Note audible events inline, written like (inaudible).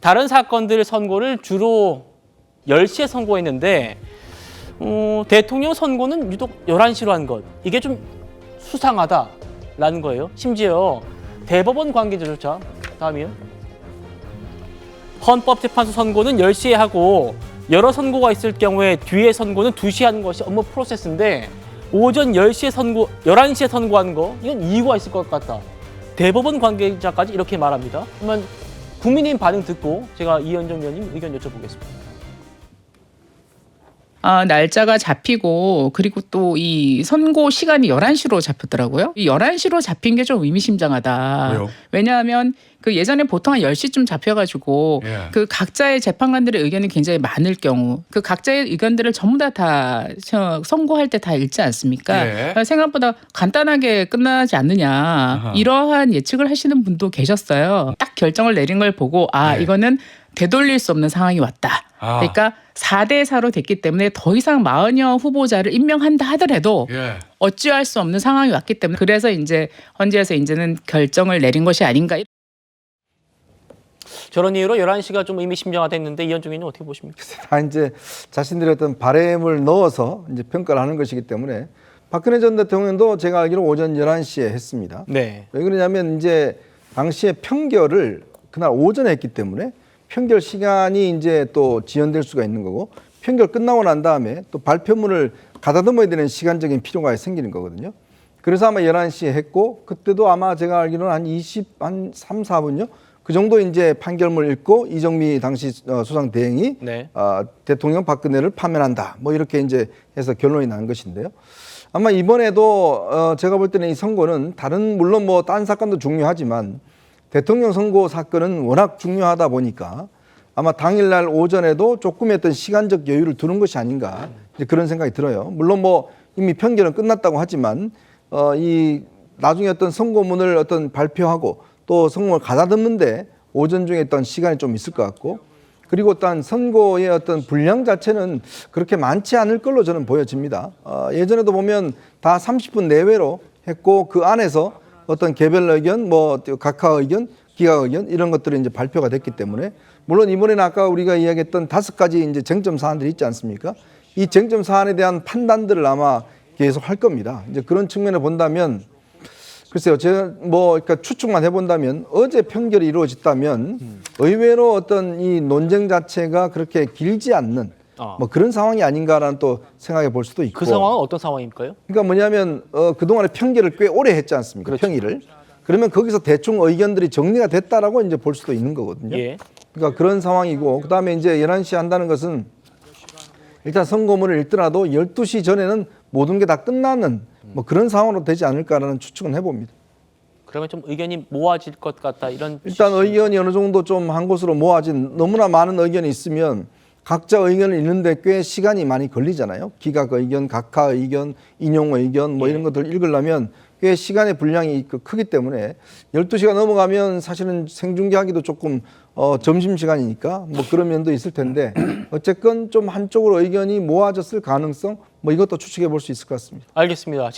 다른 사건들 선고를 주로 10시에 선고했는데 어, 대통령 선고는 유독 11시로 한 것. 이게 좀 수상하다라는 거예요. 심지어 대법원 관계자조차 다음이요. 헌법재판소 선고는 10시에 하고 여러 선고가 있을 경우에 뒤에 선고는 2시에 하는 것이 업무 프로세스인데 오전 10시에 선고, 11시에 선고하는 거 이건 이유가 있을 것 같다. 대법원 관계자까지 이렇게 말합니다. 그러면 국민의힘 반응 듣고 제가 이현정 의원님 의견 여쭤보겠습니다. 아, 날짜가 잡히고 그리고 또 이 선고 시간이 11시로 잡혔더라고요. 이 11시로 잡힌 게 좀 의미심장하다. 왜요? 왜냐하면 그 예전에 보통 한 10시쯤 잡혀가지고 예. 그 각자의 재판관들의 의견이 굉장히 많을 경우 그 각자의 의견들을 전부 다 다 선고할 때 다 읽지 않습니까? 예. 생각보다 간단하게 끝나지 않느냐 아하. 이러한 예측을 하시는 분도 계셨어요. 딱 결정을 내린 걸 보고 아 예. 이거는 되돌릴 수 없는 상황이 왔다. 아. 그러니까 4대 4로 됐기 때문에 더 이상 마흔여 후보자를 임명한다 하더라도 예. 어찌할 수 없는 상황이 왔기 때문에 그래서 이제 헌재에서 이제는 결정을 내린 것이 아닌가. 저런 이유로 11시가 좀 했는데 이현정 의원님 어떻게 보십니까? 다 이제 자신들의 어떤 바램을 넣어서 이제 평가를 하는 것이기 때문에 박근혜 전 대통령도 제가 알기로 오전 11시에 했습니다. 네. 왜 그러냐면 이제 당시에 평결을 그날 오전에 했기 때문에 평결 시간이 이제 또 지연될 수가 있는 거고 평결 끝나고 난 다음에 또 발표문을 가다듬어야 되는 시간적인 필요가 생기는 거거든요. 그래서 아마 11시에 했고 그때도 아마 제가 알기로는 한 20, 한 3, 4분요? 그 정도 이제 판결문을 읽고 이정미 당시 어, 수상 대행이 네. 어, 대통령 박근혜를 파면한다. 뭐 이렇게 이제 해서 결론이 난 것인데요. 아마 이번에도 어, 제가 볼 때는 이 선거는 다른 물론 뭐 딴 사건도 중요하지만 대통령 선거 사건은 워낙 중요하다 보니까 아마 당일날 오전에도 조금의 어떤 시간적 여유를 두는 것이 아닌가 이제 그런 생각이 들어요. 물론 뭐 이미 편결은 끝났다고 하지만 어, 이 나중에 어떤 선거문을 어떤 발표하고 또 선거를 가다듬는데 오전 중에 어떤 시간이 좀 있을 것 같고 그리고 또한 선거의 어떤 분량 자체는 그렇게 많지 않을 걸로 저는 보여집니다. 어, 예전에도 보면 다 30분 내외로 했고 그 안에서 어떤 개별 의견, 뭐 각하 의견, 기각 의견 이런 것들이 이제 발표가 됐기 때문에 물론 이번에는 아까 우리가 이야기했던 다섯 가지 이제 쟁점 사안들이 있지 않습니까? 이 쟁점 사안에 대한 판단들을 아마 계속 할 겁니다. 이제 그런 측면을 본다면 글쎄요, 제가 뭐 그러니까 추측만 해본다면 어제 평결이 이루어졌다면 의외로 어떤 이 논쟁 자체가 그렇게 길지 않는 아. 뭐 그런 상황이 아닌가라는 또 생각해 볼 수도 있고. 그 상황은 어떤 상황일까요? 그러니까 뭐냐면 어, 그동안에 평결을 꽤 오래 했지 않습니까? 그렇죠. 평일을. 그러면 거기서 대충 의견들이 정리가 됐다라고 이제 볼 수도 있는 거거든요. 예. 그러니까 그런 상황이고 그다음에 이제 11시에 한다는 것은 일단 선거문을 읽더라도 12시 전에는 모든 게 다 끝나는 뭐 그런 상황으로 되지 않을까라는 추측은 해 봅니다. 그러면 좀 의견이 모아질 것 같다 이런 일단 의견이 어느 정도 좀 한 곳으로 모아진 너무나 많은 의견이 있으면 각자 의견을 읽는데 꽤 시간이 많이 걸리잖아요. 기각 의견, 각하 의견, 인용 의견 뭐 이런 것들 읽으려면 꽤 시간의 분량이 그 크기 때문에 12시가 넘어가면 사실은 생중계하기도 조금 어, 점심시간이니까 뭐 그런 면도 있을 텐데 (clears throat) 어쨌건 좀 한쪽으로 의견이 모아졌을 가능성 뭐 이것도 추측해 볼 수 있을 것 같습니다. 알겠습니다.